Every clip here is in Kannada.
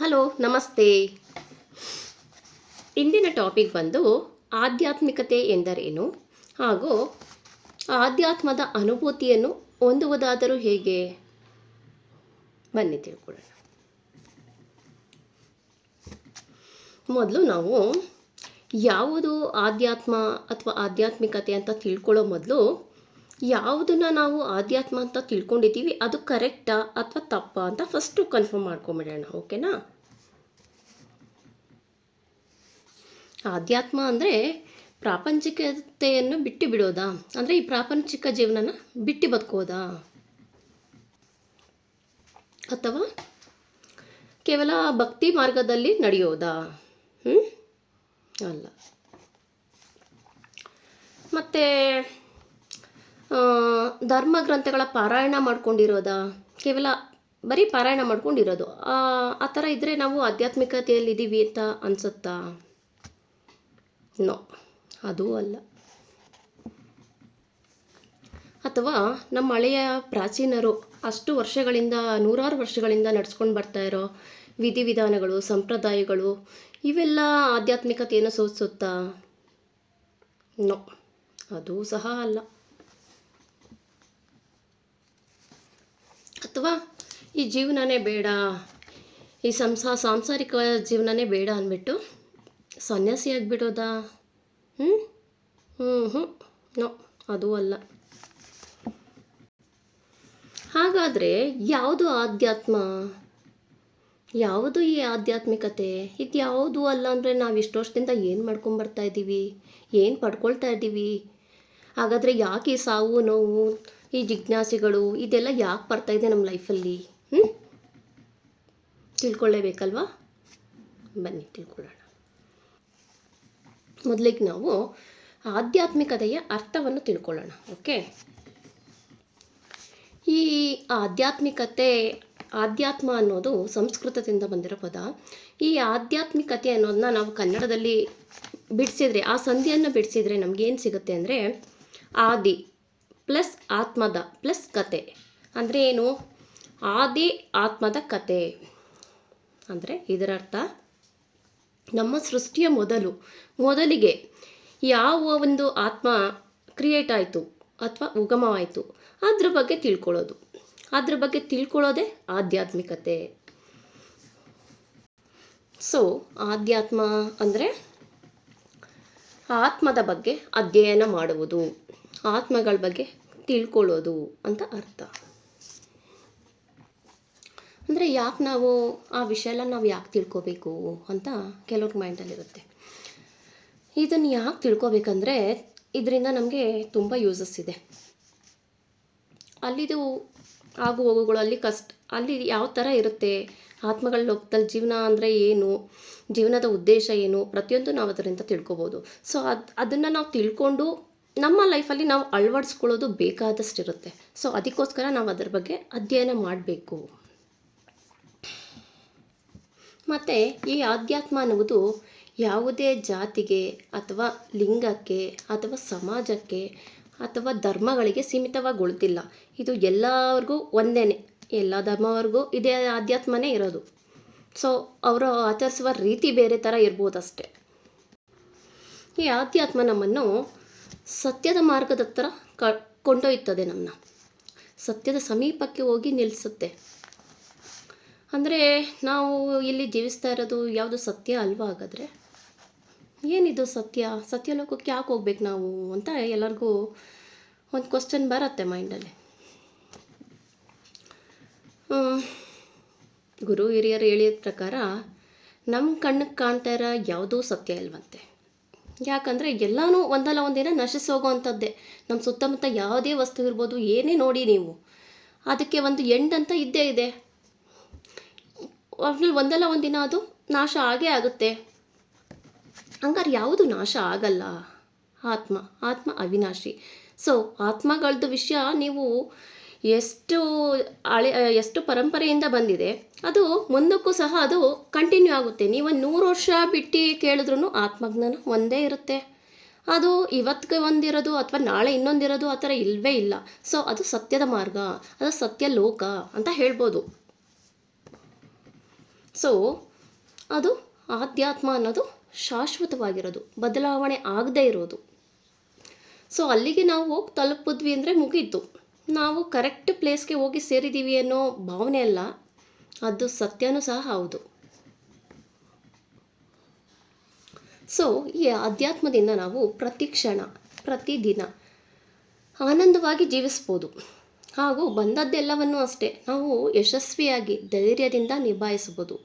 ಹಲೋ, ನಮಸ್ತೆ. ಇಂದಿನ ಟಾಪಿಕ್ ಬಂದು ಆಧ್ಯಾತ್ಮಿಕತೆ ಎಂದರೇನು? ಹಾಗೂ ಆಧ್ಯಾತ್ಮದ ಅನುಭೂತಿಯನ್ನು ಹೊಂದುವುದಾದರೂ ಹೇಗೆ? ಬನ್ನಿ ತಿಳ್ಕೊಳ್ಳೋಣ. ಮೊದಲು ನಾವು ಯಾವುದು ಆಧ್ಯಾತ್ಮ ಅಥವಾ ಆಧ್ಯಾತ್ಮಿಕತೆ ಅಂತ ತಿಳ್ಕೊಳ್ಳೋ ಮೊದಲು ಯಾವುದನ್ನ ನಾವು ಆಧ್ಯಾತ್ಮ ಅಂತ ತಿಳ್ಕೊಂಡಿದ್ದೀವಿ, ಅದು ಕರೆಕ್ಟಾ ಅಥವಾ ತಪ್ಪಾ ಅಂತ ಫಸ್ಟು ಕನ್ಫರ್ಮ್ ಮಾಡ್ಕೊಂಬಿಡೋಣ, ಓಕೆನಾ? ಆಧ್ಯಾತ್ಮ ಅಂದರೆ ಪ್ರಾಪಂಚಿಕತೆಯನ್ನು ಬಿಟ್ಟು ಬಿಡೋದಾ? ಅಂದರೆ ಈ ಪ್ರಾಪಂಚಿಕ ಜೀವನನ ಬಿಟ್ಟು ಬದುಕೋದಾ? ಅಥವಾ ಕೇವಲ ಭಕ್ತಿ ಮಾರ್ಗದಲ್ಲಿ ನಡೆಯೋದಾ? ಹ್ಞೂ ಅಲ್ಲ. ಮತ್ತು ಧರ್ಮ ಗ್ರಂಥಗಳ ಪಾರಾಯಣ ಮಾಡ್ಕೊಂಡಿರೋದಾ? ಕೇವಲ ಬರೀ ಪಾರಾಯಣ ಮಾಡ್ಕೊಂಡಿರೋದು. ಆ ಥರ ಇದ್ದರೆ ನಾವು ಆಧ್ಯಾತ್ಮಿಕತೆಯಲ್ಲಿದ್ದೀವಿ ಅಂತ ಅನಿಸುತ್ತಾ? ನೋ, ಅದೂ ಅಲ್ಲ. ಅಥವಾ ನಮ್ಮ ಹಳೆಯ ಪ್ರಾಚೀನರು ಅಷ್ಟು ವರ್ಷಗಳಿಂದ, ನೂರಾರು ವರ್ಷಗಳಿಂದ ನಡ್ಸ್ಕೊಂಡು ಬರ್ತಾ ಇರೋ ವಿಧಿವಿಧಾನಗಳು, ಸಂಪ್ರದಾಯಗಳು, ಇವೆಲ್ಲ ಆಧ್ಯಾತ್ಮಿಕತೆಯನ್ನು ಸೂಚಿಸುತ್ತಾ ನೋ, ಅದೂ ಸಹ ಅಲ್ಲ. ಅಥವಾ ಈ ಜೀವನನೇ ಬೇಡ, ಈ ಸಂಸಾ, ಸಾಂಸಾರಿಕ ಜೀವನನೇ ಬೇಡ ಅಂದ್ಬಿಟ್ಟು ಸನ್ಯಾಸಿ ಆಗಿಬಿಡೋದಾ? ಹ್ಞೂ ಹ್ಞೂ ಹ್ಞೂ ನೋ, ಅದೂ ಅಲ್ಲ. ಹಾಗಾದರೆ ಯಾವುದು ಆಧ್ಯಾತ್ಮ? ಯಾವುದು ಈ ಆಧ್ಯಾತ್ಮಿಕತೆ? ಇದು ಯಾವುದು ಅಲ್ಲ ಅಂದರೆ ನಾವು ಇಷ್ಟು ವರ್ಷದಿಂದ ಏನು ಮಾಡ್ಕೊಂಬರ್ತಾ ಇದ್ದೀವಿ ಏನು ಪಡ್ಕೊಳ್ತಾ ಇದ್ದೀವಿ ಹಾಗಾದರೆ ಯಾಕೆ ಸಾವು, ನೋವು ಈ ಜಿಜ್ಞಾಸೆಗಳು, ಇದೆಲ್ಲ ಯಾಕೆ ಬರ್ತಾ ಇದೆ ನಮ್ಮ ಲೈಫಲ್ಲಿ? ಹ್ಞೂ ತಿಳ್ಕೊಳ್ಳೇಬೇಕಲ್ವಾ? ಬನ್ನಿ, ತಿಳ್ಕೊಳ್ಳೋಣ. ಮೊದಲಿಗೆ ನಾವು ಆಧ್ಯಾತ್ಮಿಕತೆಯ ಅರ್ಥವನ್ನು ತಿಳ್ಕೊಳ್ಳೋಣ, ಓಕೆ? ಈ ಆಧ್ಯಾತ್ಮಿಕತೆ, ಆಧ್ಯಾತ್ಮ ಅನ್ನೋದು ಸಂಸ್ಕೃತದಿಂದ ಬಂದಿರೋ ಪದ. ಈ ಆಧ್ಯಾತ್ಮಿಕತೆ ಅನ್ನೋದನ್ನ ನಾವು ಕನ್ನಡದಲ್ಲಿ ಬಿಡಿಸಿದ್ರೆ, ಆ ಸಂಧಿಯನ್ನು ಬಿಡಿಸಿದ್ರೆ ನಮಗೇನು ಸಿಗುತ್ತೆ ಅಂದರೆ, ಆದಿ. ಪ್ಲಸ್ ಆತ್ಮದ ಪ್ಲಸ್ ಕತೆ. ಅಂದರೆ ಏನು? ಆದಿ ಆತ್ಮದ ಕತೆ. ಅಂದರೆ ಇದರರ್ಥ ನಮ್ಮ ಸೃಷ್ಟಿಯ ಮೊದಲು, ಮೊದಲಿಗೆ ಯಾವ ಒಂದು ಆತ್ಮ ಕ್ರಿಯೇಟ್ ಆಯಿತು ಅಥವಾ ಉಗಮವಾಯಿತು, ಅದ್ರ ಬಗ್ಗೆ ತಿಳ್ಕೊಳ್ಳೋದು. ಅದ್ರ ಬಗ್ಗೆ ತಿಳ್ಕೊಳ್ಳೋದೇ ಆಧ್ಯಾತ್ಮಿಕತೆ. ಸೊ ಆಧ್ಯಾತ್ಮ ಅಂದರೆ ಆತ್ಮದ ಬಗ್ಗೆ ಅಧ್ಯಯನ ಮಾಡುವುದು. ಆತ್ಮಗಳ ಬಗ್ಗೆ ತಿಳ್ಕೊಳ್ಳೋದು ಅಂತ ಅರ್ಥ. ಅಂದರೆ ಯಾಕೆ ನಾವು ಆ ವಿಷಯ ಎಲ್ಲ ನಾವು ಯಾಕೆ ತಿಳ್ಕೊಬೇಕು ಅಂತ ಕೆಲವ್ರ ಮೈಂಡಲ್ಲಿರುತ್ತೆ ಇದನ್ನು ಯಾಕೆ ತಿಳ್ಕೊಬೇಕಂದ್ರೆ ಇದರಿಂದ ನಮಗೆ ತುಂಬ ಯೂಸಸ್ ಇದೆ. ಅಲ್ಲಿದು ಆಗು ಹೋಗುಗಳು, ಅಲ್ಲಿ ಕಷ್ಟ, ಅಲ್ಲಿ ಯಾವ ಥರ ಇರುತ್ತೆ, ಆತ್ಮಗಳ ಲೋಕದಲ್ಲಿ ಜೀವನ ಅಂದರೆ ಏನು, ಜೀವನದ ಉದ್ದೇಶ ಏನು, ಪ್ರತಿಯೊಂದು ನಾವು ಅದರಿಂದ ತಿಳ್ಕೊಬೋದು. ಸೊ ಅದು, ಅದನ್ನು ನಾವು ತಿಳ್ಕೊಂಡು ನಮ್ಮ ಲೈಫಲ್ಲಿ ನಾವು ಅಳವಡಿಸ್ಕೊಳ್ಳೋದು ಬೇಕಾದಷ್ಟಿರುತ್ತೆ. ಸೊ, ಅದಕ್ಕೋಸ್ಕರ ನಾವು ಅದರ ಬಗ್ಗೆ ಅಧ್ಯಯನ ಮಾಡಬೇಕು. ಮತ್ತು, ಈ ಆಧ್ಯಾತ್ಮ ಅನ್ನುವುದು ಯಾವುದೇ ಜಾತಿಗೆ ಅಥವಾ ಲಿಂಗಕ್ಕೆ ಅಥವಾ ಸಮಾಜಕ್ಕೆ ಅಥವಾ ಧರ್ಮಗಳಿಗೆ ಸೀಮಿತವಾಗಿ ಉಳಿದಿಲ್ಲ ಇದು ಎಲ್ಲರಿಗೂ ಒಂದೇ ಎಲ್ಲ ಧರ್ಮವರೆಗೂ ಇದೇ ಆಧ್ಯಾತ್ಮನೇ ಇರೋದು. ಸೊ, ಅವರು ಆಚರಿಸುವ ರೀತಿ ಬೇರೆ ಥರ ಇರ್ಬೋದಷ್ಟೆ. ಈ ಆಧ್ಯಾತ್ಮ ನಮ್ಮನ್ನು ಸತ್ಯದ ಮಾರ್ಗದ ಹತ್ರ ಕ ಕೊಂಡೊಯ್ತದೆ ನಮ್ಮನ್ನ ಸತ್ಯದ ಸಮೀಪಕ್ಕೆ ಹೋಗಿ ನಿಲ್ಲಿಸುತ್ತೆ ಅಂದರೆ ನಾವು ಇಲ್ಲಿ ಜೀವಿಸ್ತಾ ಇರೋದು ಯಾವುದು ಸತ್ಯ ಅಲ್ವಾ ಹಾಗಾದರೆ? ಏನಿದು ಸತ್ಯ? ಸತ್ಯ ಲೋಕಕ್ಕೆ ಯಾಕೆ ಹೋಗ್ಬೇಕು ನಾವು ಅಂತ ಎಲ್ಲರಿಗೂ ಒಂದು ಕ್ವಶನ್ ಬರುತ್ತೆ ಮೈಂಡಲ್ಲಿ ಗುರು ಹಿರಿಯರು ಹೇಳಿದ ಪ್ರಕಾರ ನಮ್ಮ ಕಣ್ಣಿಗೆ ಕಾಣ್ತಾ ಇರೋ ಯಾವುದೂ ಸತ್ಯ ಇಲ್ವಂತೆ. ಯಾಕಂದರೆ ಎಲ್ಲನೂ ಒಂದಲ್ಲ ಒಂದಿನ ನಶಿಸಿ ಹೋಗೋವಂಥದ್ದೇ ನಮ್ಮ ಸುತ್ತಮುತ್ತ ಯಾವುದೇ ವಸ್ತು ಇರ್ಬೋದು, ಏನೇ ನೋಡಿ ನೀವು. ಅದಕ್ಕೆ ಒಂದು ಎಂಡ್ ಅಂತ ಇದ್ದೇ ಇದೆ. ಒಂದಲ್ಲ ಒಂದಿನ ಅದು ನಾಶ ಆಗೇ ಆಗುತ್ತೆ. ಹಂಗಾರೆ ಯಾವುದು ನಾಶ ಆಗಲ್ಲ? ಆತ್ಮ. ಆತ್ಮ ಅವಿನಾಶಿ. ಸೊ ಆತ್ಮಗಳದ್ದು ವಿಷಯ ನೀವು ಎಷ್ಟು ಹಳೆ ಎಷ್ಟು ಪರಂಪರೆಯಿಂದ ಬಂದಿದೆ, ಅದು ಮುಂದಕ್ಕೂ ಸಹ ಅದು ಕಂಟಿನ್ಯೂ ಆಗುತ್ತೆ. ನೀವು ನೂರು ವರ್ಷ ಬಿಟ್ಟು ಕೇಳಿದ್ರೂ ಆತ್ಮಜ್ಞಾನ ಒಂದೇ ಇರುತ್ತೆ. ಅದು ಇವತ್ತಿಗೆ ಒಂದಿರೋದು ಅಥವಾ ನಾಳೆ ಇನ್ನೊಂದಿರೋದು ಆ ಥರ ಇಲ್ಲವೇ ಇಲ್ಲ. ಸೊ ಅದು ಸತ್ಯದ ಮಾರ್ಗ, ಅದು ಸತ್ಯ ಲೋಕ ಅಂತ ಹೇಳ್ಬೋದು. ಸೊ ಅದು ಆಧ್ಯಾತ್ಮ ಅನ್ನೋದು ಶಾಶ್ವತವಾಗಿರೋದು, ಬದಲಾವಣೆ ಆಗದೇ ಇರೋದು. ಸೊ ಅಲ್ಲಿಗೆ ನಾವು ಹೋಗಿ ತಲುಪಿದ್ವಿ ಅಂದರೆ ಮುಗೀತು. ನಾವು ಕರೆಕ್ಟ್ ಪ್ಲೇಸ್ಗೆ ಹೋಗಿ ಸೇರಿದ್ದೀವಿ ಅನ್ನೋ ಭಾವನೆ ಅಲ್ಲ, ಅದು ಸತ್ಯನೂ ಸಹ ಹೌದು. ಸೊ ಈ ಅಧ್ಯಾತ್ಮದಿಂದ ನಾವು ಪ್ರತಿ ಕ್ಷಣ ಪ್ರತಿದಿನ ಆನಂದವಾಗಿ ಜೀವಿಸ್ಬೋದು. ಹಾಗೂ ಬಂದದ್ದೆಲ್ಲವನ್ನೂ ಅಷ್ಟೇ, ನಾವು ಯಶಸ್ವಿಯಾಗಿ ಧೈರ್ಯದಿಂದ ನಿಭಾಯಿಸ್ಬೋದು.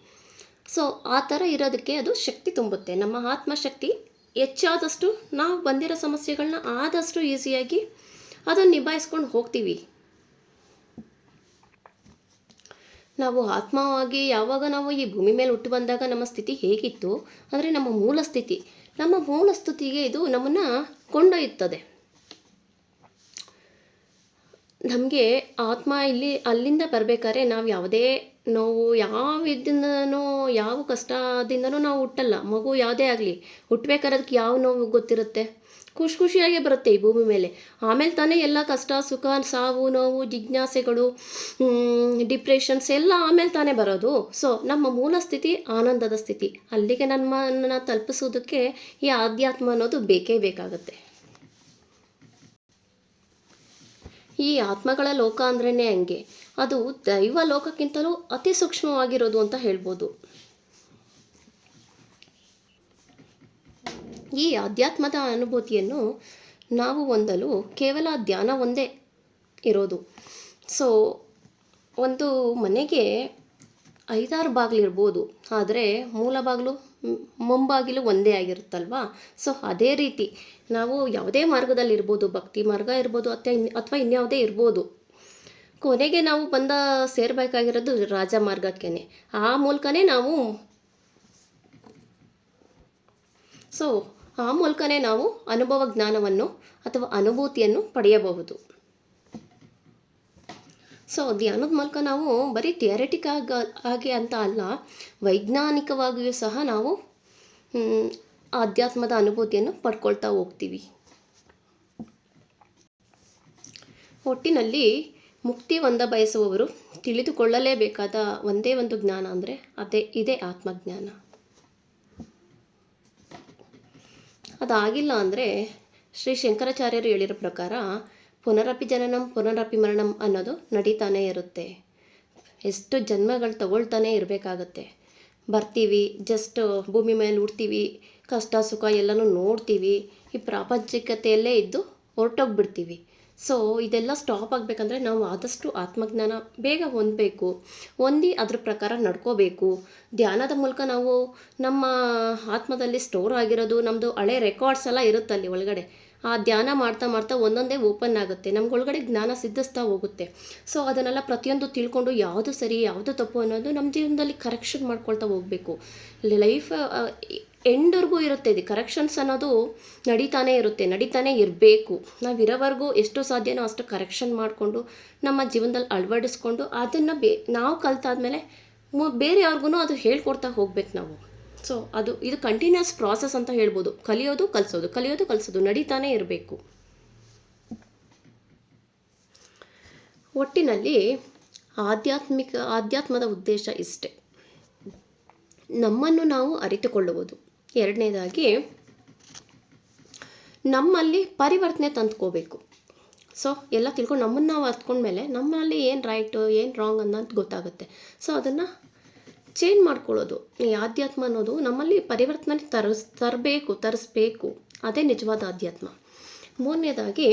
ಸೊ ಆ ಥರ ಇರೋದಕ್ಕೆ ಅದು ಶಕ್ತಿ ತುಂಬುತ್ತೆ. ನಮ್ಮ ಆತ್ಮಶಕ್ತಿ ಹೆಚ್ಚಾದಷ್ಟು, ನಾವು ಬಂದಿರೋ ಸಮಸ್ಯೆಗಳನ್ನ ಆದಷ್ಟು ಈಸಿಯಾಗಿ ಅದನ್ನು ನಿಭಾಯಿಸ್ಕೊಂಡು ಹೋಗ್ತೀವಿ. ನಾವು ಆತ್ಮವಾಗಿ ಯಾವಾಗ ನಾವು ಈ ಭೂಮಿ ಮೇಲೆ ಹುಟ್ಟು ಬಂದಾಗ ನಮ್ಮ ಸ್ಥಿತಿ ಹೇಗಿತ್ತು? ಅಂದರೆ ನಮ್ಮ ಮೂಲ ಸ್ಥಿತಿ. ನಮ್ಮ ಮೂಲ ಸ್ಥಿತಿಗೆ ಇದು ನಮ್ಮನ್ನು ಕೊಂಡೊಯ್ಯುತ್ತದೆ. ನಮಗೆ ಆತ್ಮ ಇಲ್ಲಿ, ಅಲ್ಲಿಂದ ಬರಬೇಕಾದ್ರೆ ನಾವು ಯಾವುದೇ ನೋವು, ಯಾವ ಇದನ್ನೂ ಯಾವ ಕಷ್ಟದಿಂದನೂ ನಾವು ಹುಟ್ಟಲ್ಲ. ಮಗು ಯಾವುದೇ ಆಗಲಿ. ಹುಟ್ಟಬೇಕಾದ್ರೆ ಅದಕ್ಕೆ ಯಾವ ನೋವು ಗೊತ್ತಿರುತ್ತೆ? ಖುಷಿ ಖುಷಿಯಾಗಿ ಬರುತ್ತೆ ಈ ಭೂಮಿ ಮೇಲೆ. ಆಮೇಲೆ ತಾನೇ ಎಲ್ಲ ಕಷ್ಟ, ಸುಖ, ಸಾವು, ನೋವು, ಜಿಜ್ಞಾಸೆಗಳು ಡಿಪ್ರೆಷನ್ಸ್ ಎಲ್ಲ ಆಮೇಲೆ ತಾನೇ ಬರೋದು. ಸೊ ನಮ್ಮ ಮೂಲ ಸ್ಥಿತಿ ಆನಂದದ ಸ್ಥಿತಿ. ಅಲ್ಲಿಗೆ ನಮ್ಮನ್ನು ತಲುಪಿಸೋದಕ್ಕೆ ಈ ಆಧ್ಯಾತ್ಮ ಅನ್ನೋದು ಬೇಕೇ ಬೇಕಾಗುತ್ತೆ. ಈ ಆತ್ಮಗಳ ಲೋಕ ಅಂದ್ರೇ ಹಂಗೆ. ಅದು ದೈವ ಲೋಕಕ್ಕಿಂತಲೂ ಅತಿ ಸೂಕ್ಷ್ಮವಾಗಿರೋದು ಅಂತ ಹೇಳ್ಬೋದು. ಈ ಆಧ್ಯಾತ್ಮದ ಅನುಭೂತಿಯನ್ನು ನಾವು ಹೊಂದಲು ಕೇವಲ ಧ್ಯಾನ ಒಂದೇ ಇರೋದು. ಸೊ ಒಂದು ಮನೆಗೆ ಐದಾರು ಬಾಗಿಲಿರ್ಬೋದು ಆದರೆ ಮೂಲ ಬಾಗಿಲು ಮುಂಬಾಗಿಲು ಒಂದೇ ಆಗಿರುತ್ತಲ್ವಾ? ಸೊ ಅದೇ ರೀತಿ ನಾವು ಯಾವುದೇ ಮಾರ್ಗದಲ್ಲಿ ಇರ್ಬೋದು. ಭಕ್ತಿ ಮಾರ್ಗ ಇರ್ಬೋದು ಅಥವಾ ಇನ್, ಅಥವಾ ಇನ್ಯಾವುದೇ ಇರ್ಬೋದು. ಕೊನೆಗೆ ನಾವು ಬಂದ ಸೇರಬೇಕಾಗಿರೋದು ರಾಜ ಮಾರ್ಗಕ್ಕೇನೆ. ಆ ಮೂಲಕನೇ ನಾವು ಸೊ ಆ ಮೂಲಕನೇ ನಾವು ಅನುಭವ ಜ್ಞಾನವನ್ನು ಅಥವಾ ಅನುಭೂತಿಯನ್ನು ಪಡೆಯಬಹುದು. ಸೊ ಧ್ಯಾನದ ಮೂಲಕ ನಾವು ಬರೀ ಥಿಯರಿಟಿಕ್ ಆಗ, ಹಾಗೆ ಅಂತ ಅಲ್ಲ, ವೈಜ್ಞಾನಿಕವಾಗಿಯೂ ಸಹ ನಾವು ಆಧ್ಯಾತ್ಮದ ಅನುಭೂತಿಯನ್ನು ಪಡ್ಕೊಳ್ತಾ ಹೋಗ್ತೀವಿ. ಒಟ್ಟಿನಲ್ಲಿ ಮುಕ್ತಿ ಹೊಂದ ಬಯಸುವವರು ತಿಳಿದುಕೊಳ್ಳಲೇಬೇಕಾದ ಒಂದೇ ಒಂದು ಜ್ಞಾನ ಅಂದರೆ ಅದೇ, ಇದೇ ಆತ್ಮಜ್ಞಾನ. ಅದಾಗಿಲ್ಲ ಅಂದರೆ ಶ್ರೀ ಶಂಕರಾಚಾರ್ಯರು ಹೇಳಿರೋ ಪ್ರಕಾರ ಪುನರಪಿ ಜನನಂ, ಪುನರಪಿ ಮರಣಂ ಅನ್ನೋದು ನಡೀತಾನೇ ಇರುತ್ತೆ. ಎಷ್ಟು ಜನ್ಮಗಳು ತಗೊಳ್ತಾನೆ ಇರಬೇಕಾಗತ್ತೆ. ಬರ್ತೀವಿ ಜಸ್ಟ್ ಭೂಮಿ ಮೇಲೆ ಹುಡ್ತೀವಿ, ಕಷ್ಟ ಸುಖ ಎಲ್ಲನೂ ನೋಡ್ತೀವಿ, ಈ ಪ್ರಾಪಂಚಿಕತೆಯಲ್ಲೇ ಇದ್ದು ಹೊರಟೋಗ್ಬಿಡ್ತೀವಿ. ಸೊ ಇದೆಲ್ಲ ಸ್ಟಾಪ್ ಆಗಬೇಕಂದ್ರೆ ನಾವು ಆದಷ್ಟು ಆತ್ಮಜ್ಞಾನ ಬೇಗ ಹೊಂದಬೇಕು. ಹೊಂದಿ ಅದ್ರ ಪ್ರಕಾರ ನಡ್ಕೋಬೇಕು. ಧ್ಯಾನದ ಮೂಲಕ ನಾವು ನಮ್ಮ ಆತ್ಮದಲ್ಲಿ ಸ್ಟೋರ್ ಆಗಿರೋದು ನಮ್ಮದು ಹಳೆ ರೆಕಾರ್ಡ್ಸ್ ಎಲ್ಲ ಇರುತ್ತಲ್ಲಿ ಒಳಗಡೆ. ಆ ಧ್ಯಾನ ಮಾಡ್ತಾ ಮಾಡ್ತಾ ಒಂದೊಂದೇ ಓಪನ್ ಆಗುತ್ತೆ. ನಮ್ಗೆ ಒಳಗಡೆ ಜ್ಞಾನ ಸಿದ್ಧಿಸ್ತಾ ಹೋಗುತ್ತೆ. ಸೊ ಅದನ್ನೆಲ್ಲ ಪ್ರತಿಯೊಂದು ತಿಳ್ಕೊಂಡು ಯಾವುದು ಸರಿ, ಯಾವುದು ತಪ್ಪು ಅನ್ನೋದು ನಮ್ಮ ಜೀವನದಲ್ಲಿ ಕರೆಕ್ಷನ್ ಮಾಡ್ಕೊಳ್ತಾ ಹೋಗಬೇಕು. ಲೈಫ್ ಎಂಡ್ವರೆಗೂ ಇರುತ್ತೆ ಇದು. ಕರೆಕ್ಷನ್ಸ್ ಅನ್ನೋದು ನಡೀತಾನೆ ಇರುತ್ತೆ. ನಡೀತಾನೆ ಇರಬೇಕು. ನಾವು ಇರೋವರೆಗೂ ಎಷ್ಟು ಸಾಧ್ಯನೋ ಅಷ್ಟು ಕರೆಕ್ಷನ್ ಮಾಡಿಕೊಂಡು, ನಮ್ಮ ಜೀವನದಲ್ಲಿ ಅಳವಡಿಸ್ಕೊಂಡು ಅದನ್ನು ಬೇ, ನಾವು ಕಲ್ತಾದ್ಮೇಲೆ ಮು ಬೇರೆಯವ್ರಿಗೂ ಅದು ಹೇಳ್ಕೊಡ್ತಾ ಹೋಗ್ಬೇಕು ನಾವು. ಸೊ ಅದು, ಇದು ಕಂಟಿನ್ಯೂಸ್ ಪ್ರಾಸೆಸ್ ಅಂತ ಹೇಳ್ಬೋದು. ಕಲಿಯೋದು, ಕಲಿಸೋದು. ಕಲಿಯೋದು, ಕಲಿಸೋದು. ನಡೀತಾನೆ ಇರಬೇಕು. ಒಟ್ಟಿನಲ್ಲಿ ಆಧ್ಯಾತ್ಮಿಕ, ಆಧ್ಯಾತ್ಮದ ಉದ್ದೇಶ ಇಷ್ಟೇ. ನಮ್ಮನ್ನು ನಾವು ಅರಿತುಕೊಳ್ಳುವುದು. ಎರಡನೇದಾಗಿ, ನಮ್ಮಲ್ಲಿ ಪರಿವರ್ತನೆ ತಂದ್ಕೋಬೇಕು. ಸೊ ಎಲ್ಲ ತಿಳ್ಕೊಂಡು ನಮ್ಮನ್ನು ನಾವು ಅರ್ತ್ಕೊಂಡ್ಮೇಲೆ ನಮ್ಮಲ್ಲಿ ಏನು ರೈಟು ಏನು ರಾಂಗ್ ಅನ್ನೋದು ಗೊತ್ತಾಗುತ್ತೆ. ಸೊ ಅದನ್ನು ಚೇಂಜ್ ಮಾಡ್ಕೊಳ್ಳೋದು, ಈ ಆಧ್ಯಾತ್ಮ ಅನ್ನೋದು ನಮ್ಮಲ್ಲಿ ಪರಿವರ್ತನೆ ತರಿಸ್, ತರಬೇಕು, ತರಿಸ್ಬೇಕು. ಅದೇ ನಿಜವಾದ ಆಧ್ಯಾತ್ಮ. ಮೂರನೇದಾಗಿ,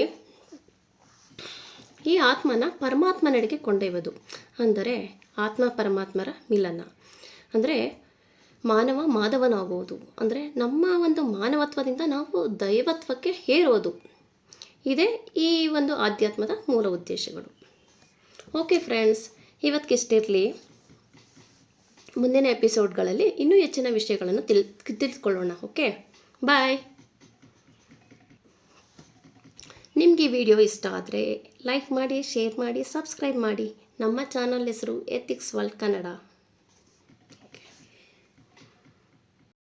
ಈ ಆತ್ಮನ ಪರಮಾತ್ಮನೆಡೆಗೆ ಕೊಂಡೊಯ್ಯೋದು. ಅಂದರೆ ಆತ್ಮ ಪರಮಾತ್ಮರ ಮಿಲನ. ಅಂದರೆ ಮಾನವ ಮಾಧವನಾಗುವುದು. ಅಂದರೆ ನಮ್ಮ ಒಂದು ಮಾನವತ್ವದಿಂದ ನಾವು ದೈವತ್ವಕ್ಕೆ ಹೇರೋದು. ಇದೇ ಈ ಒಂದು ಆಧ್ಯಾತ್ಮದ ಮೂಲ ಉದ್ದೇಶಗಳು. ಓಕೆ ಫ್ರೆಂಡ್ಸ್ ಇವತ್ತಿಗಿಷ್ಟಿರಲಿ ಮುಂದಿನ ಎಪಿಸೋಡ್ಗಳಲ್ಲಿ ಇನ್ನೂ ಹೆಚ್ಚಿನ ವಿಷಯಗಳನ್ನು ತಿಳ್ ತಿಳಿದುಕೊಳ್ಳೋಣ ಓಕೆ ಬಾಯ್ ನಿಮಗೆ ವಿಡಿಯೋ ಇಷ್ಟ ಆದರೆ ಲೈಕ್ ಮಾಡಿ ಶೇರ್ ಮಾಡಿ ಸಬ್ಸ್ಕ್ರೈಬ್ ಮಾಡಿ. ನಮ್ಮ ಚಾನಲ್ ಹೆಸರು ಎಥಿಕ್ಸ್ ವರ್ಲ್ಡ್ ಕನ್ನಡ